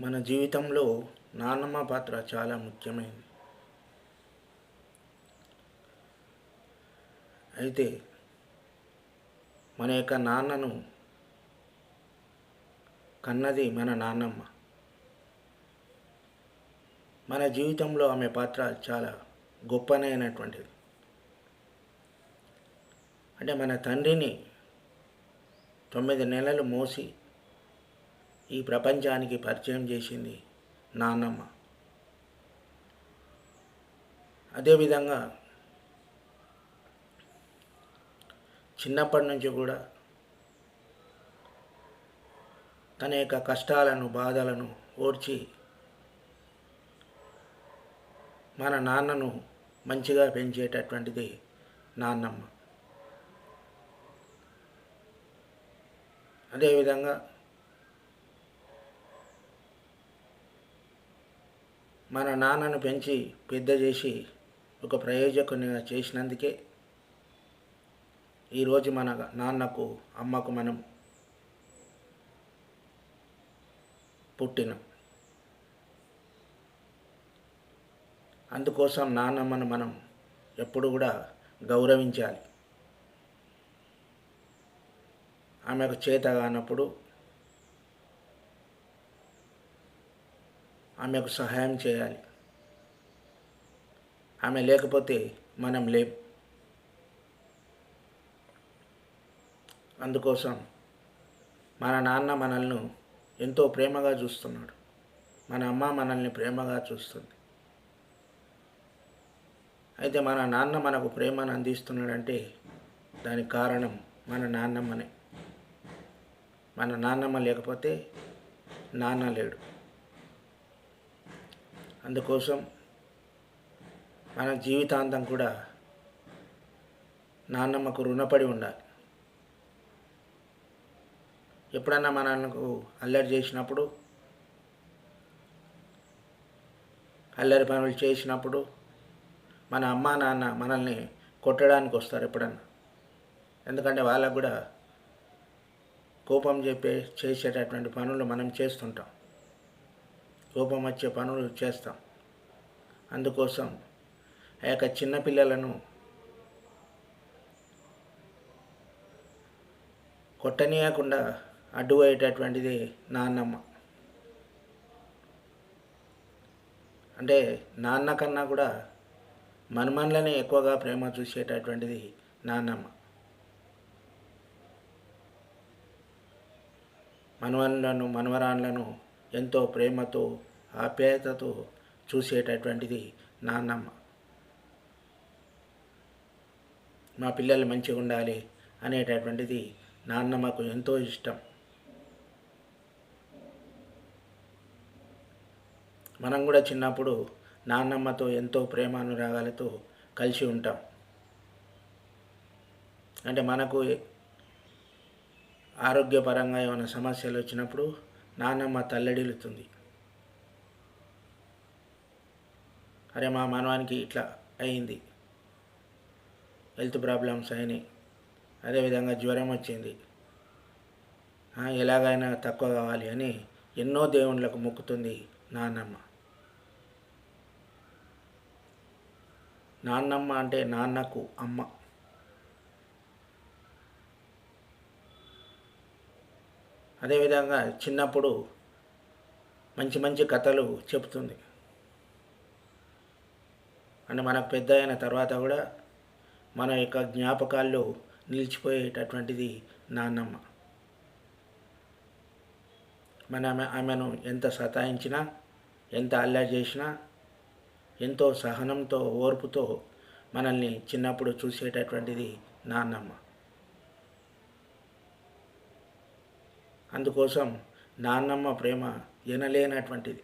మన జీవితంలో నాన్నమ్మ పాత్ర చాలా ముఖ్యమైనది అయితే మన యొక్క నాన్నను కన్నది మన నాన్నమ్మ మన జీవితంలో ఆమె పాత్ర చాలా గొప్పనైనటువంటిది. అంటే మన తండ్రిని తొమ్మిది నెలలు మోసి ఈ ప్రపంచానికి పరిచయం చేసింది నాన్నమ్మ అదేవిధంగా చిన్నప్పటి నుంచి కూడా తన యొక్క కష్టాలను బాధలను ఓర్చి మన నాన్నను మంచిగా పెంచేటటువంటిది నాన్నమ్మ అదేవిధంగా మన నాన్నను పెంచి పెద్ద చేసి ఒక ప్రయోజకునిగా చేసినందుకే ఈరోజు మన నాన్నకు అమ్మకు మనం పుట్టినాం. అందుకోసం నాన్నమ్మను మనం ఎప్పుడు కూడా గౌరవించాలి. ఆమెకు చేత కానప్పుడు ఆమెకు సహాయం చేయాలి. ఆమె లేకపోతే మనం లేం. అందుకోసం మన నాన్న మనల్ని ఎంతో ప్రేమగా చూస్తున్నాడు. మన అమ్మ మనల్ని ప్రేమగా చూస్తుంది. అయితే మన నాన్న మనకు ప్రేమను అందిస్తున్నాడంటే దానికి కారణం మన నాన్నమ్మనే. మన నాన్నమ్మ లేకపోతే నాన్న లేడు. అందుకోసం మన జీవితాంతం కూడా నాన్నమ్మకు రుణపడి ఉండాలి. ఎప్పుడన్నా మనకు అల్లరి చేసినప్పుడు అల్లరి పనులు చేసినప్పుడు మన అమ్మ నాన్న మనల్ని కొట్టడానికి వస్తారు ఎప్పుడన్నా. ఎందుకంటే వాళ్ళకు కూడా కోపం చెప్పే చేసేటటువంటి పనులు మనం చేస్తుంటాం. కోపం వచ్చే పనులు చేస్తాం. అందుకోసం ఆ యొక్క చిన్నపిల్లలను కొట్టనీయకుండా అడ్డుపోయేటటువంటిది నాన్నమ్మ. అంటే నాన్న కన్నా కూడా మనమన్లనే ఎక్కువగా ప్రేమ చూసేటటువంటిది నాన్నమ్మ. మనవన్లను మనవరాన్లను ఎంతో ప్రేమతో ఆప్యాయతతో చూసేటటువంటిది నాన్నమ్మ మా పిల్లలు మంచిగా ఉండాలి అనేటటువంటిది నాన్నమ్మకు ఎంతో ఇష్టం. మనం కూడా చిన్నప్పుడు నాన్నమ్మతో ఎంతో ప్రేమానురాగాలతో కలిసి ఉంటాం. అంటే మనకు ఆరోగ్యపరంగా ఏమైనా సమస్యలు వచ్చినప్పుడు నాన్నమ్మ తల్లడిల్లుతుంది. అరే మా మనవానికి ఇట్లా అయింది. హెల్త్ ప్రాబ్లమ్స్ అయినాయి. అదేవిధంగా జ్వరం వచ్చింది. ఎలాగైనా తక్కువ కావాలి అని ఎన్నో దేవుళ్ళకు మొక్కుతుంది నాన్నమ్మ. నాన్నమ్మ అంటే నాన్నకు అమ్మ. అదేవిధంగా చిన్నప్పుడు మంచి మంచి కథలు చెబుతుంది. అంటే మన పెద్ద అయిన తర్వాత కూడా మన యొక్క జ్ఞాపకాల్లో నిలిచిపోయేటటువంటిది నాన్నమ్మ మన ఆమె ఆమెను ఎంత సతాయించినా ఎంత అల్లా చేసినా ఎంతో సహనంతో ఓర్పుతో మనల్ని చిన్నప్పుడు చూసేటటువంటిది నాన్నమ్మ అందుకోసం నాన్నమ్మ ప్రేమ ఎనలేనటువంటిది.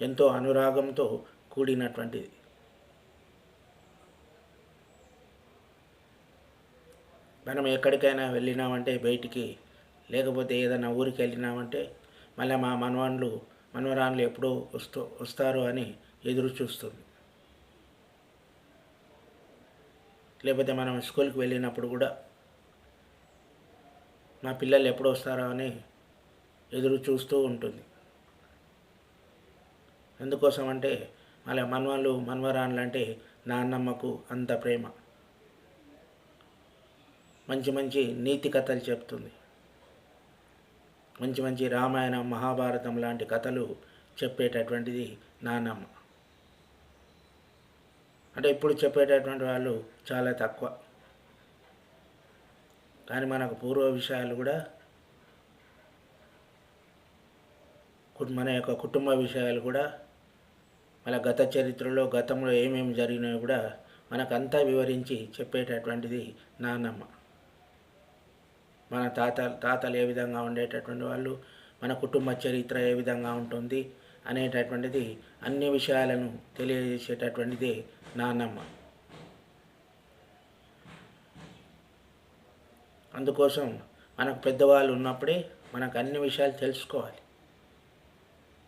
ఎంతో అనురాగంతో కూడినటువంటిది మనం ఎక్కడికైనా వెళ్ళినామంటే బయటికి లేకపోతే ఏదైనా ఊరికి వెళ్ళినామంటే మళ్ళీ మా మనవాళ్ళు మనవరాళ్ళు ఎప్పుడు వస్తూ వస్తారు అని ఎదురు చూస్తుంది. లేకపోతే మనం స్కూల్కి వెళ్ళినప్పుడు కూడా మా పిల్లలు ఎప్పుడు వస్తారో అని ఎదురు చూస్తూ ఉంటుంది. ఎందుకోసం అంటే అలా మనవాళ్ళు మనవరాన్లు అంటే నాన్నమ్మకు అంత ప్రేమ. మంచి మంచి నీతి కథలు చెప్తుంది. మంచి మంచి రామాయణం మహాభారతం లాంటి కథలు చెప్పేటటువంటిది నాన్నమ్మ అంటే ఇప్పుడు చెప్పేటటువంటి వాళ్ళు చాలా తక్కువ. కానీ మనకు పూర్వ విషయాలు కూడా మన యొక్క కుటుంబ విషయాలు కూడా అలా గత చరిత్రలో గతంలో ఏమేమి జరిగినాయో కూడా మనకంతా వివరించి చెప్పేటటువంటిది నాన్నమ్మ మన తాత తాతలు ఏ విధంగా ఉండేటటువంటి వాళ్ళు మన కుటుంబ చరిత్ర ఏ విధంగా ఉంటుంది అనేటటువంటిది అన్ని విషయాలను తెలియజేసేటటువంటిది నాన్నమ్మ అందుకోసం మనకు పెద్దవాళ్ళు ఉన్నప్పుడే మనకు అన్ని విషయాలు తెలుసుకోవాలి.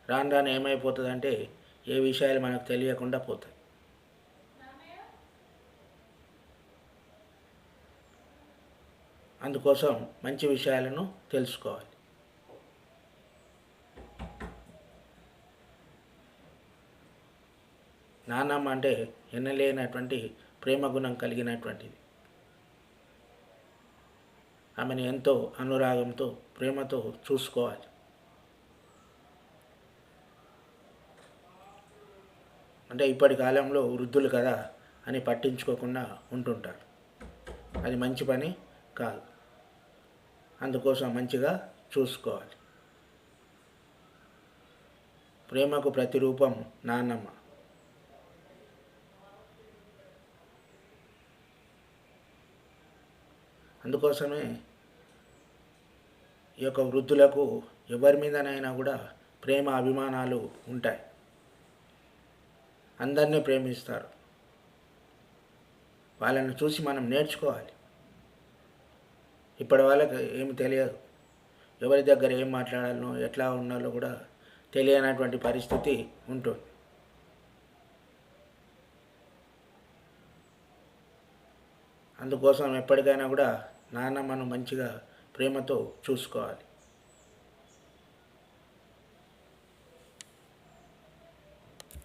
రాను రాను ఏమైపోతుందంటే ఏ విషయాలు మనకు తెలియకుండా పోతాయి. అందుకోసం మంచి విషయాలను తెలుసుకోవాలి. నానమ్మ అంటే ఎన్నలేనటువంటి ప్రేమ గుణం కలిగినటువంటిది. ఆమెను ఎంతో అనురాగంతో ప్రేమతో చూసుకోవాలి. అంటే ఇప్పటి కాలంలో వృద్ధులు కదా అని పట్టించుకోకుండా ఉంటుంటారు. అది మంచి పని కాదు. అందుకోసం మంచిగా చూసుకోవాలి. ప్రేమకు ప్రతిరూపం నాన్నమ్మ. అందుకోసమే ఈ యొక్క వృద్ధులకు ఎవరి మీదనైనా కూడా ప్రేమ అభిమానాలు ఉంటాయి. అందరినీ ప్రేమిస్తారు. వాళ్ళని చూసి మనం నేర్చుకోవాలి. ఇప్పటి వాళ్ళకి ఏమి తెలియదు. ఎవరి దగ్గర ఏం మాట్లాడాలనో ఎట్లా ఉండాలో కూడా తెలియనటువంటి పరిస్థితి ఉంటుంది. అందుకోసం ఎప్పటికైనా కూడా నాన్న మనం మంచిగా ప్రేమతో చూసుకోవాలి.